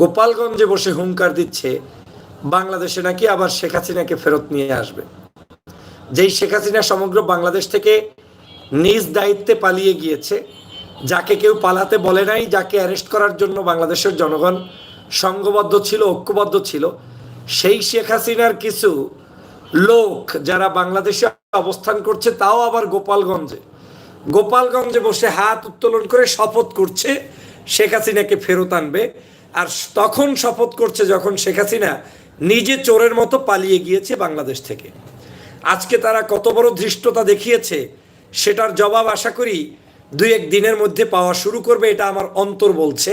গোপালগঞ্জে বসে হুঙ্কার দিচ্ছে, বাংলাদেশে নাকি আবার শেখ হাসিনাকে ফেরত নিয়ে আসবে। যেই শেখ হাসিনা সমগ্র বাংলাদেশ থেকে নিজ দায়িত্বে পালিয়ে গিয়েছে, যাকে কেউ পালাতে বলে নাই, যাকে অ্যারেস্ট করার জন্য বাংলাদেশের জনগণ সংঘবদ্ধ ছিল, ঐক্যবদ্ধ ছিল, সেই শেখ হাসিনার কিছু লোক যারা বাংলাদেশে অবস্থান করছে, তাও আবার গোপালগঞ্জে। গোপালগঞ্জে বসে হাত উত্তোলন করে শপথ করছে, শেখ হাসিনাকে ফেরত আনবে। আর তখন শপথ করছে যখন শেখ হাসিনা নিজে চোরের মতো পালিয়ে গিয়েছে বাংলাদেশ থেকে। আজকে তারা কত বড় ধৃষ্টতা দেখিয়েছে, সেটার জবাব আশা করি দুই এক দিনের মধ্যে পাওয়া শুরু করবে, এটা আমার অন্তর বলছে।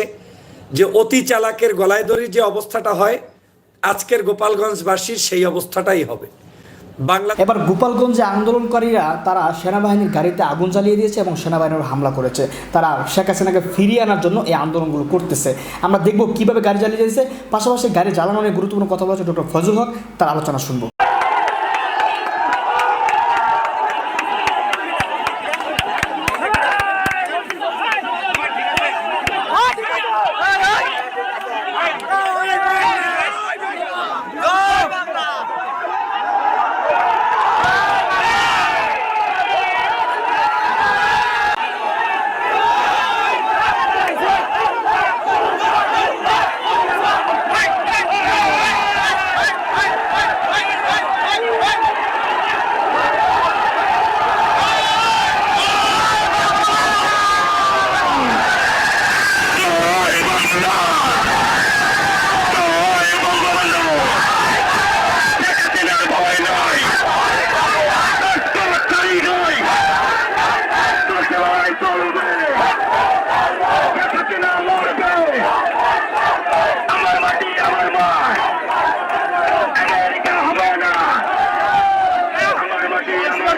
যে অতি চালাকের গলায় দড়ির যে অবস্থাটা হয়, আজকের গোপালগঞ্জবাসীর সেই অবস্থাটাই হবে। বাংলা এবার গোপালগঞ্জে আন্দোলনকারীরা তারা সেনাবাহিনীর গাড়িতে আগুন জ্বালিয়ে দিয়েছে এবং সেনাবাহিনীর হামলা করেছে। তারা শেখ হাসিনাকে ফিরিয়ে আনার জন্য এই আন্দোলনগুলো করতেছে। আমরা দেখব কীভাবে গাড়ি জ্বালিয়ে দিয়েছে। পাশাপাশি গাড়ি জ্বালানো নিয়ে গুরুত্বপূর্ণ কথা বলেছে ডক্টর ফজল হক। তার আলোচনা শুনব আমার মাটি আমার মা আমেরিকা হবে না আমার মাটি আমার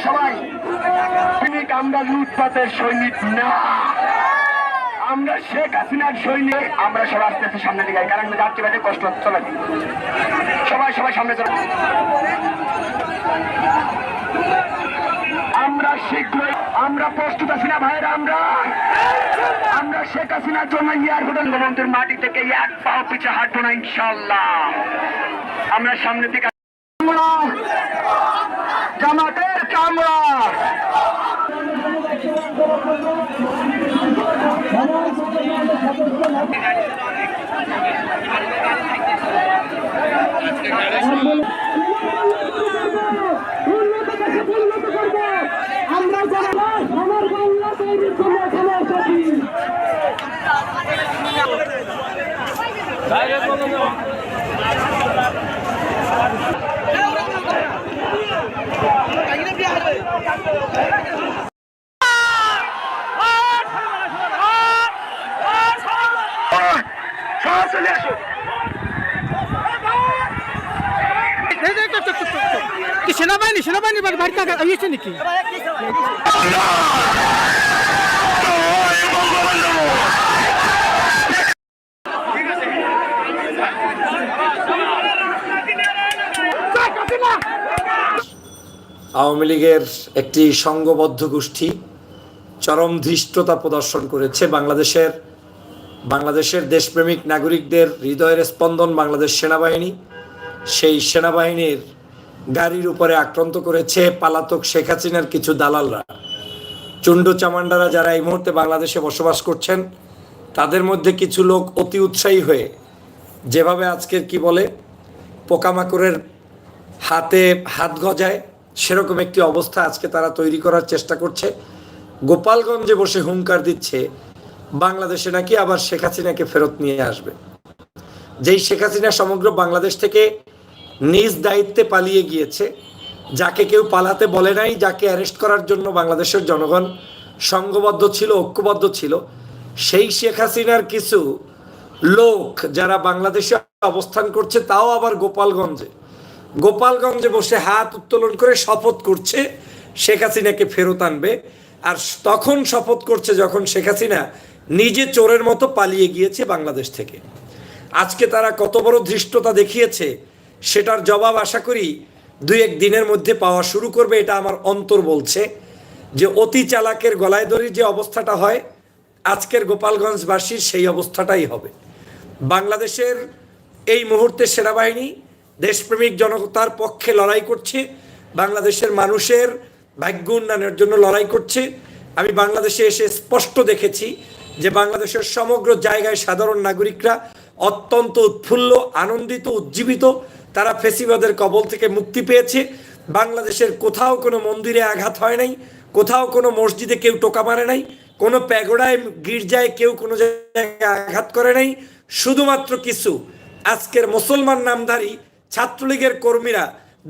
সবাই। সৈনিক, আমরা লুটপাতের সৈনিক না। আমরা শেখ হাসিনার সৈনিক। আমরা সবাই আস্তে আস্তে সামনে দিকে কারণ যাত্রীবাদী কষ্ট হচ্ছে, চলে। সবাই সবাই সামনে চলে। আমরা শীঘ্রই, আমরা প্রস্তুত আছি না ভাইয়েরা আমরা। আমরা শেখ হাসিনার জন্য এয়ারপোর্টের গভর্নমেন্টের মাটি থেকে এক পাও পিছে হাঁটবো না ইনশাল্লাহ আমরা সামনে দিকে চামড়া জামাতের চামড়া সব চলে আসো কি সেনাবাহিনী সেনাবাহিনী বাড়ি বাড়িতে আগে ইয়েছে নাকি আওয়ামী লীগের একটি সংঘবদ্ধ গোষ্ঠী চরম ধৃষ্টতা প্রদর্শন করেছে। বাংলাদেশের বাংলাদেশের দেশপ্রেমিক নাগরিকদের হৃদয়ের স্পন্দন বাংলাদেশ সেনাবাহিনী, সেই সেনাবাহিনীর গাড়ির উপরে আক্রান্ত করেছে পালাতক শেখ হাসিনার কিছু দালালরা। চুন্ডু চামান্ডারা যারা এই মুহূর্তে বাংলাদেশে বসবাস করছেন, তাদের মধ্যে কিছু লোক অতি উৎসাহী হয়ে যেভাবে আজকের কি বলে, পোকামাকড়ের হাতে হাত গজায় সেরকম একটি অবস্থা আজকে তারা তৈরি করার চেষ্টা করছে। গোপালগঞ্জে বসে হুঙ্কার দিচ্ছে, বাংলাদেশে নাকি আবার শেখ হাসিনাকে ফেরত নিয়ে আসবে। যেই শেখ হাসিনা সমগ্র বাংলাদেশ থেকে নিজ দায়িত্বে পালিয়ে গিয়েছে, যাকে কেউ পালাতে বলে নাই, যাকে অ্যারেস্ট করার জন্য বাংলাদেশের জনগণ সংঘবদ্ধ ছিল, ঐক্যবদ্ধ ছিল, সেই শেখ হাসিনার কিছু লোক যারা বাংলাদেশে অবস্থান করছে, তাও আবার গোপালগঞ্জে। গোপালগঞ্জে বসে হাত উত্তোলন করে শপথ করছে, শেখ হাসিনাকে ফেরত আনবে। আর তখন শপথ করছে যখন শেখ হাসিনা নিজে চোরের মতো পালিয়ে গিয়েছে বাংলাদেশ থেকে। আজকে তারা কত বড় ধৃষ্টতা দেখিয়েছে, সেটার জবাব আশা করি দুই এক দিনের মধ্যে পাওয়া শুরু করবে, এটা আমার অন্তর বলছে। যে অতি চালাকের গলায় দড়ি যে অবস্থাটা হয়, আজকের গোপালগঞ্জবাসীর সেই অবস্থাটাই হবে। বাংলাদেশের এই মুহূর্তে সেনাবাহিনী দেশপ্রেমিক জনতার পক্ষে লড়াই করছে, বাংলাদেশের মানুষের ভাগ্য উন্নয়নের জন্য লড়াই করছে। আমি বাংলাদেশে এসে স্পষ্ট দেখেছি যে বাংলাদেশের সমগ্র জায়গায় সাধারণ নাগরিকরা অত্যন্ত উৎফুল্ল, আনন্দিত, উজ্জীবিত। তারা ফেসিবাদের কবল থেকে মুক্তি পেয়েছে। বাংলাদেশের কোথাও কোনো মন্দিরে আঘাত হয় নাই, কোথাও কোনো মসজিদে কেউ টোকা মারে নাই, কোনো প্যাগোডায়, গির্জায় কেউ কোনো জায়গায় আঘাত করে নাই। শুধুমাত্র কিছু, আজকের মুসলমান নামধারী ছাত্রলীগের কর্মীরা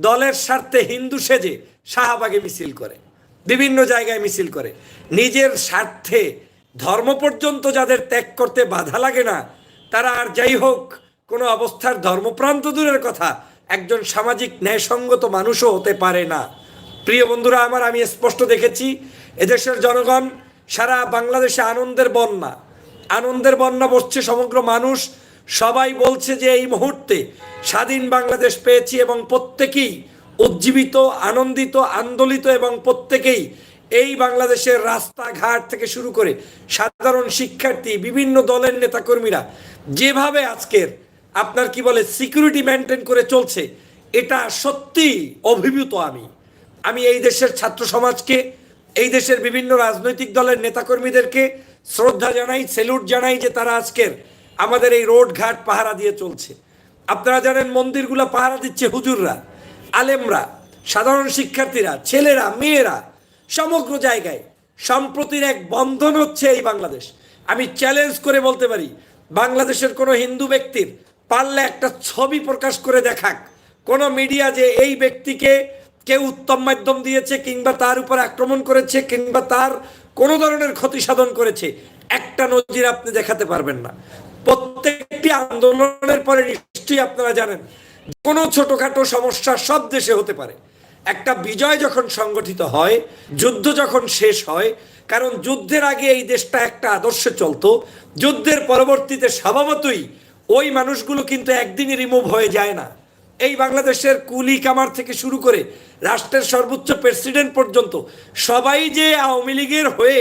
দলের স্বার্থে হিন্দু সেজে শাহবাগে মিছিল করে, বিভিন্ন জায়গায় মিছিল করে। নিজের স্বার্থে ধর্ম পর্যন্ত যাদের ত্যাগ করতে বাধা লাগে না, তারা আর যাই হোক, কোনো অবস্থার ধর্মপ্রান্ত দূরের কথা, একজন সামাজিক ন্যায়সঙ্গত মানুষও হতে পারে না। প্রিয় বন্ধুরা, আমার আমি স্পষ্ট দেখেছি, এদেশের জনগণ সারা বাংলাদেশে আনন্দের বন্যা। আনন্দের বন্যা বসছে সমগ্র মানুষ সবাই বলছে যে এই মুহূর্তে স্বাধীন বাংলাদেশ পেয়েছি এবং প্রত্যেকেই উজ্জীবিত, আনন্দিত, আন্দোলিত এবং প্রত্যেকেই এই বাংলাদেশের রাস্তাঘাট থেকে শুরু করে সাধারণ শিক্ষার্থী, বিভিন্ন দলের নেতাকর্মীরা যেভাবে আজকের আপনার কি বলে সিকিউরিটি মেনটেন করে চলছে, এটা সত্যি অভিভূত আমি। আমি এই দেশের ছাত্র সমাজকে, এই দেশের বিভিন্ন রাজনৈতিক দলের নেতাকর্মীদেরকে শ্রদ্ধা জানাই সেলুট জানাই যে তারা আজকের আমাদের এই রোড ঘাট পাহারা দিয়ে চলছে। আপনারা জানেন মন্দিরগুলো পাহারা দিচ্ছে হুজুররা, আলেমরা, সাধারণ শিক্ষার্থীরা, ছেলেরা, মেয়েরা, সমগ্র জায়গায়। সম্প্রতির এক বন্ধন হচ্ছে এই বাংলাদেশ। আমি চ্যালেঞ্জ করে বলতে পারি, বাংলাদেশের কোনো হিন্দু ব্যক্তির পারলে একটা ছবি প্রকাশ করে দেখাক। কোনো মিডিয়া যে এই ব্যক্তিকে কেউ উত্তম মাধ্যম দিয়েছে কিংবা তার উপর আক্রমণ করেছে কিংবা তার কোনো ধরনের ক্ষতি সাধন করেছে, একটা নজির আপনি দেখাতে পারবেন না। প্রত্যেকটি আন্দোলনের পরে নিশ্চয়ই আপনারা জানেন, কোনো ছোটখাটো সমস্যা সব দেশে হতে পারে। একটা বিজয় যখন সংগঠিত হয়, যুদ্ধ যখন শেষ হয়, কারণ যুদ্ধের আগে এই দেশটা একটা আদর্শে চলতো, যুদ্ধের পরবর্তীতে স্বভাবতই ওই মানুষগুলো কিন্তু একদিনই রিমুভ হয়ে যায় না। এই বাংলাদেশের কুলি কামার থেকে শুরু করে রাষ্ট্রের সর্বোচ্চ প্রেসিডেন্ট পর্যন্ত সবাই যে আওয়ামী লীগের হয়ে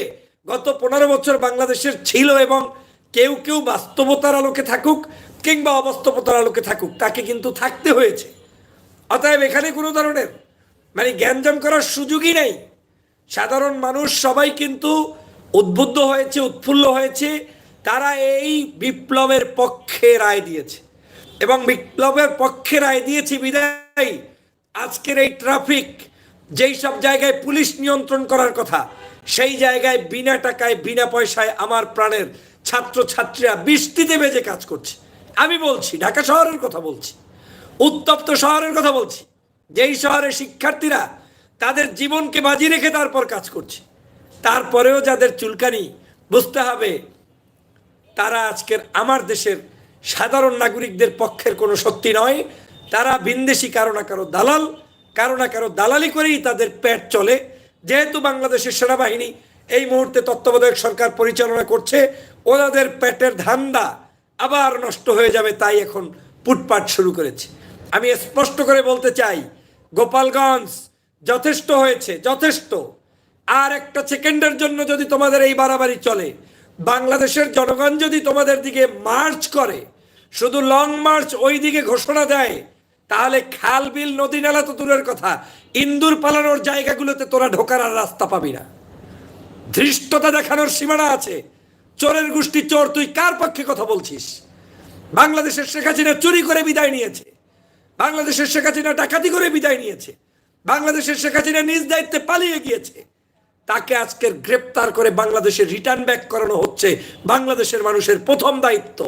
গত পনেরো বছর বাংলাদেশের ছিল এবং কেউ কেউ বাস্তবতার আলোকে থাকুক কিংবা অবাস্তবতার আলোকে থাকুক, তাকে কিন্তু থাকতে হয়েছে। অতএব এখানে কোনো ধরনের মানে জ্ঞানজাম করার সুযোগই নেই। সাধারণ মানুষ সবাই কিন্তু উদ্বুদ্ধ হয়েছে, উৎফুল্ল হয়েছে, তারা এই বিপ্লবের পক্ষে রায় দিয়েছে। এবং বিপ্লবের পক্ষে রায় দিয়েছে বিদায়, আজকের এই ট্রাফিক, যেই সব জায়গায় পুলিশ নিয়ন্ত্রণ করার কথা, সেই জায়গায় বিনা টাকায়, বিনা পয়সায় আমার প্রাণের ছাত্র ছাত্রীরা বৃষ্টিতে বেজে কাজ করছে। আমি বলছি, ঢাকা শহরের কথা বলছি, উত্তপ্ত শহরের কথা বলছি, যেই শহরে শিক্ষার্থীরা তাদের জীবনকে বাজি রেখে তারপর কাজ করছে, তারপরেও যাদের চুলকানি বুঝতে হবে, তারা আজকের আমার দেশের সাধারণ নাগরিকদের পক্ষের কোনো শক্তি নয়। তারা ভিনদেশি, কারও না কারও দালাল, কারও না কারও দালালি করেই তাদের পেট চলে। যেহেতু বাংলাদেশের সেনাবাহিনী এই মুহূর্তে তত্ত্বাবধায়ক সরকার পরিচালনা করছে। ওনাদের পেটের ধান্দা আবার নষ্ট হয়ে যাবে, তাই এখন পুটপাট শুরু করেছে। আমি স্পষ্ট করে বলতে চাই, গোপালগঞ্জ যথেষ্ট হয়েছে, যথেষ্ট। আর একটা সেকেন্ডের জন্য যদি তোমাদের এই বাড়াবাড়ি চলে, বাংলাদেশের জনগণ যদি তোমাদের দিকে মার্চ করে, শুধু লং মার্চ ওই দিকে ঘোষণা দেয়, তাহলে খাল, বিল, নদী, নালা তো দূরের কথা। ইন্দুর পালানোর জায়গাগুলোতে তোরা ঢোকার আর রাস্তা পাবি না। ধৃষ্টতা দেখানোর সীমানা আছে। চোরের গোষ্ঠী চোর, তুই কার পক্ষে কথা বলছিস? বাংলাদেশের শেখ হাসিনা চুরি করে বিদায় নিয়েছে। বাংলাদেশের শেখ হাসিনা ডাকাতি করে বিদায় নিয়েছে। বাংলাদেশের শেখ হাসিনা নিজ দায়িত্বে পালিয়ে গিয়েছে। তাকে আজকের গ্রেপ্তার করে বাংলাদেশে রিটার্ন ব্যাক করানো হচ্ছে বাংলাদেশের মানুষের প্রথম দায়িত্ব।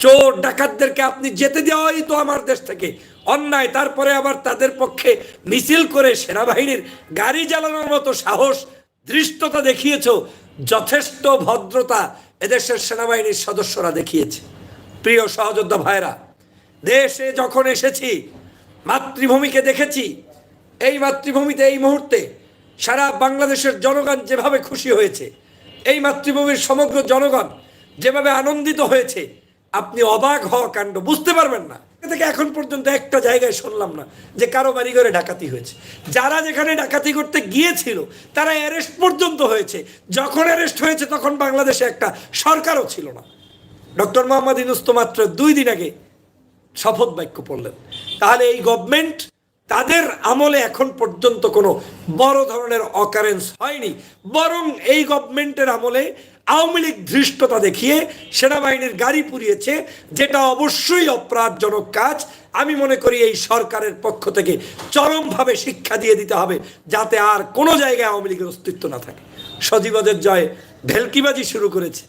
চোর, ডাকাতদেরকে আপনি যেতে দেওয়াই তো আমার দেশ থেকে। অন্যায়, তারপরে আবার তাদের পক্ষে মিছিল করে সেনাবাহিনীর গাড়ি চালানোর মতো সাহস দৃষ্টতা দেখিয়েছ, যথেষ্ট ভদ্রতা এদেশের সেনাবাহিনীর সদস্যরা দেখিয়েছে। প্রিয় সহযোদ্ধা ভাইরা দেশে যখন এসেছি, মাতৃভূমিকে দেখেছি, এই মাতৃভূমিতে এই মুহূর্তে সারা বাংলাদেশের জনগণ যেভাবে খুশি হয়েছে, এই মাতৃভূমির সমগ্র জনগণ যেভাবে আনন্দিত হয়েছে, আপনি অবাক হওয়া কাণ্ড বুঝতে পারবেন না। থেকে এখন পর্যন্ত একটা জায়গায় শুনলাম না যে কারও বাড়ি ঘরে ডাকাতি হয়েছে। যারা যেখানে ডাকাতি করতে গিয়েছিল, তারা অ্যারেস্ট পর্যন্ত হয়েছে। যখন অ্যারেস্ট হয়েছে, তখন বাংলাদেশে একটা সরকারও ছিল না। ডক্টর মোহাম্মদ ইনুস তো মাত্র দুই দিন আগে শপথ বাক্য পড়লেন। তাহলে এই গভর্নমেন্ট তাদের আমলে এখন পর্যন্ত কোনো বড় ধরনের অকারেন্স হয়নি। বরং এই গভর্নমেন্টের আমলে আওয়ামী লীগ ধৃষ্টতা দেখিয়ে সেনাবাহিনীর গাড়ি পুড়িয়েছে, যেটা অবশ্যই অপরাধজনক কাজ। আমি মনে করি এই সরকারের পক্ষ থেকে চরমভাবে শিক্ষা দিয়ে দিতে হবে, যাতে আর কোনো জায়গায় আওয়ামী লীগের অস্তিত্ব না থাকে। সজীবদের জয় ভেলকিবাজি শুরু করেছে,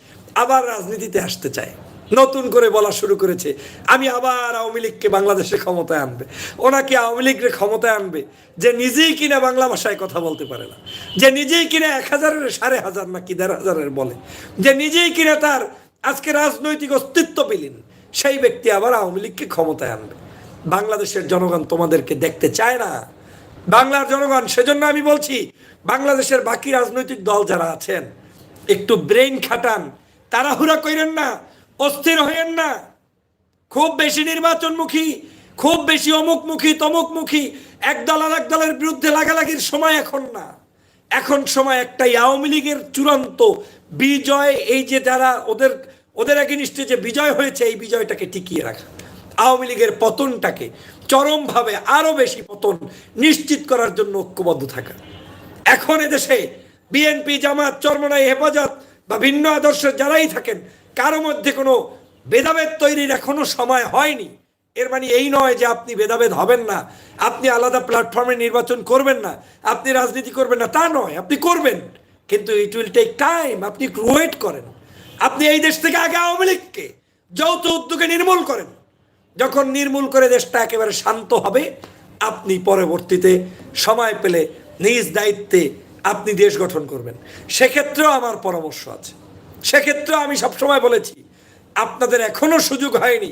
আবার রাজনীতিতে আসতে চায়। নতুন করে বলা শুরু করেছে। আমি আবার আওয়ামী লীগকে বাংলাদেশে ক্ষমতায় আনবে। ওনাকে আওয়ামী লীগকে ক্ষমতায় আনবে যে নিজেই কিনা বাংলা ভাষায় কথা বলতে পারে না। যে নিজেই কিনা এক হাজারের সাড়ে হাজার নাকি দেড় হাজারের বলে। যে নিজেই কিনা তার আজকে রাজনৈতিক অস্তিত্ব পেলেন, সেই ব্যক্তি আবার আওয়ামী লীগকে ক্ষমতায় আনবে। বাংলাদেশের জনগণ তোমাদেরকে দেখতে চায় না। বাংলার জনগণ, সেজন্য আমি বলছি, বাংলাদেশের বাকি রাজনৈতিক দল যারা আছেন, একটু ব্রেন খাটান, তাড়াহুড়া কইরেন না। অস্থির হইয়েন না। খুব বেশি নির্বাচনমুখী, খুব বেশি অমুকমুখী, তমুকমুখী এক দল আর এক দলের বিরুদ্ধে লাগালাগির সময় এখন না। এখন সময় একটাই, আওয়ামী লীগের চূড়ান্ত বিজয়, এই যে যারা ওদের ওদের এগেনিস্টে যে বিজয় হয়েছে, এই বিজয়টাকে টিকিয়ে রাখা। আওয়ামী লীগের পতনটাকে চরমভাবে আরও বেশি পতন নিশ্চিত করার জন্য ঐক্যবদ্ধ থাকা। এখন এদেশে বিএনপি, জামাত, চরমনাই, হেফাজত বা ভিন্ন আদর্শের যারাই থাকেন কারও মধ্যে কোনো ভেদাভেদ তৈরির এখনও সময় হয়নি। এর মানে এই নয় যে আপনি ভেদাভেদ হবেন না, আপনি আলাদা প্ল্যাটফর্মে নির্বাচন করবেন না, আপনি রাজনীতি করবেন না, তা নয়, আপনি করবেন। কিন্তু ইট উইল টেক টাইম আপনি একটু ওয়েট করেন। আপনি এই দেশ থেকে আগে আওয়ামী লীগকে যৌথ উদ্যোগে নির্মূল করেন। যখন নির্মূল করে দেশটা একেবারে শান্ত হবে, আপনি পরবর্তীতে সময় পেলে নিজ দায়িত্বে আপনি দেশ গঠন করবেন। সেক্ষেত্রেও আমার পরামর্শ আছে। সেক্ষেত্রেও আমি সবসময় বলেছি, আপনাদের এখনও সুযোগ হয়নি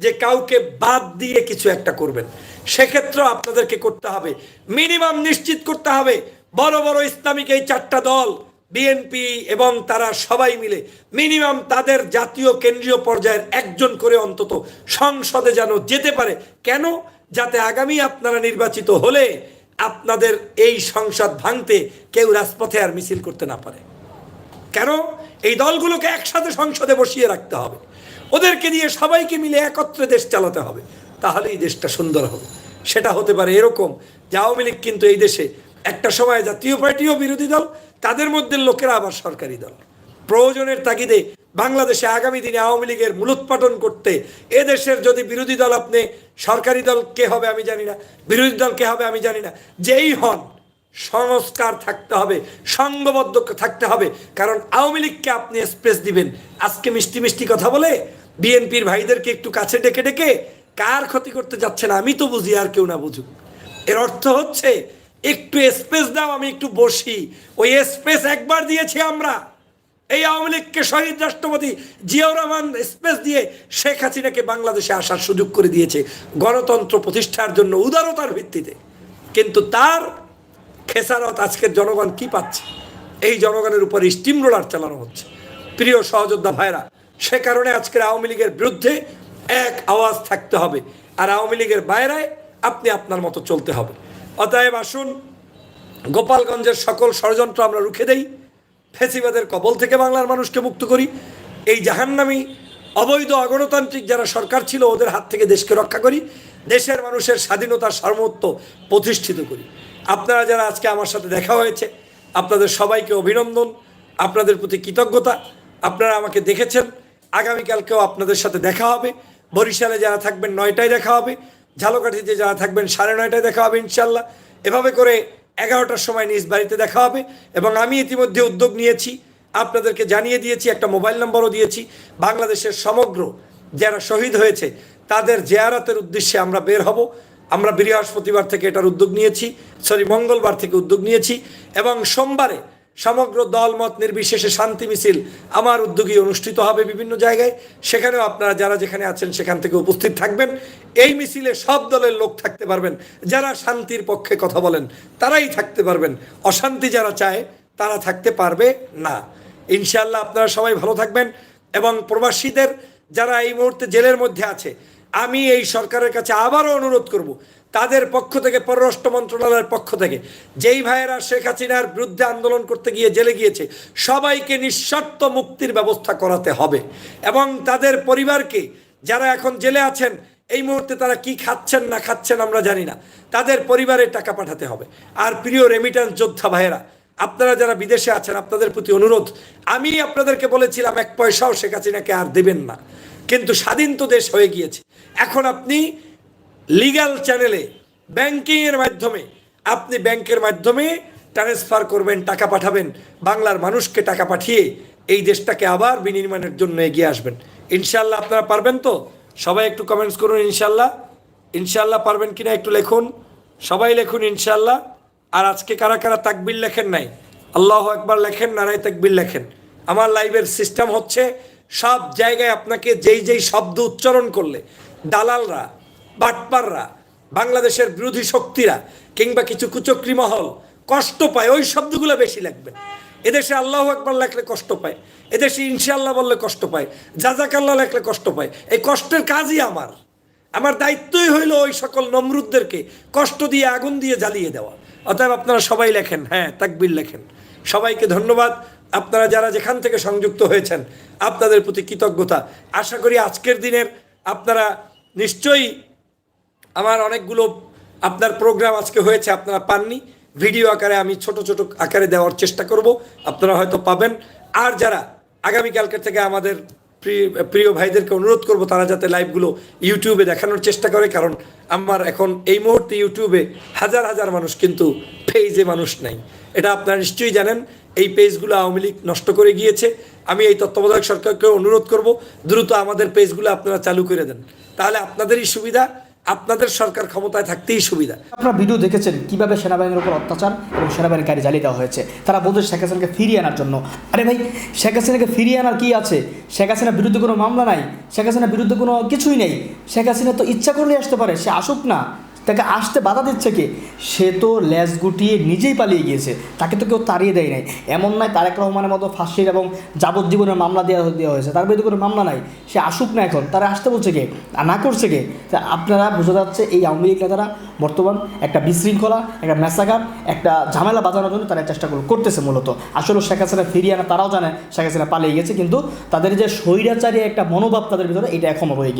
যে কাউকে বাদ দিয়ে কিছু একটা করবেন। সেক্ষেত্রেও আপনাদেরকে করতে হবে। মিনিমাম নিশ্চিত করতে হবে, বড় বড় ইসলামিক এই চারটা দল, বিএনপি এবং তারা সবাই মিলে, মিনিমাম তাদের জাতীয় কেন্দ্রীয় পর্যায়ের একজন করে অন্তত সংসদে যেন যেতে পারে। কেন? যাতে আগামী আপনারা নির্বাচিত হলে আপনাদের এই সংসদ ভাঙতে কেউ রাজপথে আর মিছিল করতে না পারে। কেন? এই দলগুলোকে একসাথে সংসদে বসিয়ে রাখতে হবে। ওদেরকে নিয়ে সবাইকে মিলে একত্রে দেশ চালাতে হবে। তাহলেই দেশটা সুন্দর হবে। সেটা হতে পারে এরকম যে আওয়ামী লীগ কিন্তু এই দেশে একটা সময় জাতীয় পার্টিও বিরোধী দল, তাদের মধ্যে লোকেরা আবার সরকারি দল। প্রয়োজনের তাগিদে বাংলাদেশে আগামী দিনে আওয়ামী লীগের মূলোৎপাটন করতে এদেশের যদি বিরোধী দল আপনি, সরকারি দল কে হবে আমি জানি না, বিরোধী দল কে হবে আমি জানি না, যেই হন সংস্কার থাকতে হবে সংঘবদ্ধ থাকতে হবে। কারণ আওয়ামী লীগকে আপনি স্পেস দিবেন। আজকে মিষ্টি মিষ্টি কথা বলে বিএনপির ভাইদেরকে একটু কাছে ডেকে ডেকে কার ক্ষতি করতে যাচ্ছেন আমি তো বুঝি, আর কেউ না বুঝুক। এর অর্থ হচ্ছে, একটু স্পেস দাও, আমি একটু বসি। ওই স্পেস একবার দিয়েছি আমরা। এই আওয়ামী লীগকে শহীদ রাষ্ট্রপতি জিয়াউর রহমান স্পেস দিয়ে শেখ হাসিনাকে বাংলাদেশে আসার সুযোগ করে দিয়েছে গণতন্ত্র প্রতিষ্ঠার জন্য উদারতার ভিত্তিতে। কিন্তু তার খেসারত আজকের জনগণ কি পাচ্ছে? এই জনগণের উপর স্টিম রোলার চালানো হচ্ছে। প্রিয় সহযোদ্ধা ভাইরা, সে কারণে আজকের আওয়ামী লীগের বিরুদ্ধে এক আওয়াজ থাকতে হবে। আর আওয়ামী লীগের বাইরে আপনি আপনার মতো চলতে হবে। অতএব আসুন, গোপালগঞ্জের সকল ষড়যন্ত্র আমরা রুখে দেই। ফেসিবাদের কবল থেকে বাংলার মানুষকে মুক্ত করি। এই জাহান্নামী, অবৈধ অগণতান্ত্রিক যারা সরকার ছিল, ওদের হাত থেকে দেশকে রক্ষা করি। দেশের মানুষের স্বাধীনতার সার্বত্ব প্রতিষ্ঠিত করি। আপনারা যারা আজকে আমার সাথে দেখা হয়েছে, আপনাদের সবাইকে অভিনন্দন, আপনাদের প্রতি কৃতজ্ঞতা, আপনারা আমাকে দেখেছেন, আগামীকালকেও আপনাদের সাথে দেখা হবে। বরিশালে যারা থাকবেন, নয়টায় দেখা হবে। ঝালকাঠিতে যারা থাকবেন, সাড়ে নয়টায় দেখা হবে ইনশাল্লাহ এভাবে করে এগারোটার সময় নিজ বাড়িতে দেখা হবে এবং আমি ইতিমধ্যে উদ্যোগ নিয়েছি, আপনাদেরকে জানিয়ে দিয়েছি, একটা মোবাইল নম্বরও দিয়েছি, বাংলাদেশের সমগ্র যারা শহীদ হয়েছে, তাদের জেয়ারাতের উদ্দেশ্যে আমরা বের হব। আমরা বৃহস্পতিবার থেকে এটার উদ্যোগ নিয়েছি, সরি, মঙ্গলবার থেকে উদ্যোগ নিয়েছি এবং সোমবারে সমগ্র দলমত নির্বিশেষে শান্তি মিছিল আমার উদ্যোগী অনুষ্ঠিত হবে বিভিন্ন জায়গায়। সেখানেও আপনারা যারা যেখানে আছেন সেখান থেকে উপস্থিত থাকবেন। এই মিছিলে সব দলের লোক থাকতে পারবেন। যারা শান্তির পক্ষে কথা বলেন, তারাই থাকতে পারবেন। অশান্তি যারা চায়, তারা থাকতে পারবে না। ইনশাল্লাহ আপনারা সবাই ভালো থাকবেন এবং প্রবাসীদের যারা এই মুহূর্তে জেলের মধ্যে আছে আমি এই সরকারের কাছে আবারও অনুরোধ করব, তাদের পক্ষ থেকে, পররাষ্ট্র মন্ত্রণালয়ের পক্ষ থেকে, যেই ভাইয়েরা শেখ হাসিনার বিরুদ্ধে আন্দোলন করতে গিয়ে জেলে গিয়েছে, সবাইকে নিঃশর্ত মুক্তির ব্যবস্থা করাতে হবে। এবং তাদের পরিবারকে, যারা এখন জেলে আছেন, এই মুহূর্তে তারা কি খাচ্ছেন, না খাচ্ছেন আমরা জানি না। তাদের পরিবারে টাকা পাঠাতে হবে। আর প্রিয় রেমিটেন্স যোদ্ধা ভাইয়েরা, আপনারা যারা বিদেশে আছেন, আপনাদের প্রতি অনুরোধ, আমি আপনাদেরকে বলেছিলাম, এক পয়সাও শেখ হাসিনাকে আর দেবেন না। কিন্তু স্বাধীন তো দেশ হয়ে গিয়েছে। এখন আপনি লিগ্যাল চ্যানেলে ব্যাংকিংয়ের মাধ্যমে, আপনি ব্যাংকের মাধ্যমে ট্রান্সফার করবেন, টাকা পাঠাবেন, বাংলার মানুষকে টাকা পাঠিয়ে এই দেশটাকে আবার বিনির্মাণের জন্য এগিয়ে আসবেন। ইনশাল্লাহ আপনারা পারবেন তো? সবাই একটু কমেন্টস করুন ইনশাল্লাহ ইনশাল্লাহ পারবেন কিনা একটু লিখুন। সবাই লেখুন ইনশাল্লাহ আর আজকে কারা কারা তাকবির লেখেন নাই? আল্লাহ একবার লেখেন, নারায় তাকবির লেখেন। আমার লাইভের সিস্টেম হচ্ছে, সব জায়গায় আপনাকে যেই যেই শব্দ উচ্চারণ করলে দালালরা, বাটপাররা, বাংলাদেশের বিরোধী শক্তিরা কিংবা কিছু কুচক্রি মহল কষ্ট পায়, ওই শব্দগুলো বেশি লাগবে। এদেশে আল্লাহ একবার লেখলে কষ্ট পায়, এদেশে ইনশাআল্লাহ বললে কষ্ট পায়, জাজাকাল্লাহ লেখলে কষ্ট পায়। এই কষ্টের কাজই আমার। আমার দায়িত্বই হইল ওই সকল নমরুদদেরকে কষ্ট দিয়ে, আগুন দিয়ে জ্বালিয়ে দেওয়া। অতএব আপনারা সবাই লেখেন হ্যাঁ তাকবির লেখেন। সবাইকে ধন্যবাদ। আপনারা যারা যেখান থেকে সংযুক্ত হয়েছেন, আপনাদের প্রতি কৃতজ্ঞতা। আশা করি আজকের দিনের আপনারা নিশ্চয়ই আমার অনেকগুলো আপনার প্রোগ্রাম আজকে হয়েছে, আপনারা পাননি। ভিডিও আকারে আমি ছোট ছোট আকারে দেওয়ার চেষ্টা করব, আপনারা হয়তো পাবেন। আর যারা আগামীকালকে থেকে আমাদের প্রি- প্রিয় ভাইদেরকে অনুরোধ করব, তারা যাতে লাইভগুলো ইউটিউবে দেখানোর চেষ্টা করে, কারণ আমার এখন এই মুহূর্তে ইউটিউবে হাজার হাজার মানুষ কিন্তু পেজে মানুষ নাই। এটা আপনারা নিশ্চয়ই জানেন, এই পেজগুলো আওয়ামী লীগ নষ্ট করে গিয়েছে। আমি এই তত্ত্বাবধায়ক সরকারকে অনুরোধ করব, দ্রুত আমাদের পেজগুলো আপনারা চালু করে দেন। তাহলে আপনাদেরই সুবিধা, আপনাদের সরকার ক্ষমতায় থাকতেই সুবিধা। আপনারা ভিডিও দেখেছেন কীভাবে সেনাবাহিনীর উপর অত্যাচার এবং সেনাবাহিনীর গাড়ি জ্বালিয়ে দেওয়া হয়েছে। তারা বলছে শেখ হাসিনাকে ফিরিয়ে আনার জন্য। আরে ভাই, শেখ হাসিনাকে ফিরিয়ে আনার কি আছে? শেখ হাসিনার বিরুদ্ধে কোনো মামলা নাই। শেখ হাসিনার বিরুদ্ধে কোনো কিছুই নেই। শেখ হাসিনা তো ইচ্ছা করলে আসতে পারে, সে আসুক না। তাকে আসতে বাধা দিচ্ছে কে? সে তো ল্যাস গুটিয়ে নিজেই পালিয়ে গিয়েছে। তাকে তো কেউ তাড়িয়ে দেয় নাই। এমন নয় তারেক রহমানের মতো ফাঁসির এবং যাবজ্জীবনের মামলা দেওয়া দেওয়া হয়েছে। তার বিরুদ্ধে কোনো মামলা নাই। সে আসুক না এখন। তারা আসতে বলছে কে? আর না করছে কে? তা আপনারা বোঝা যাচ্ছে এই আওয়ামী লীগ নেতারা বর্তমান একটা বিশৃঙ্খলা, একটা মেসাকার একটা ঝামেলা বাজানোর জন্য তারা চেষ্টা করে- করতেছে মূলত। আসলে শেখ হাসিনা ফিরিয়ে আনা তারাও জানে শেখ হাসিনা পালিয়ে গেছে। কিন্তু তাদের যে স্বৈরাচারী একটা মনোভাব তাদের ভিতরে, এটা এখনও রয়ে গিয়েছে।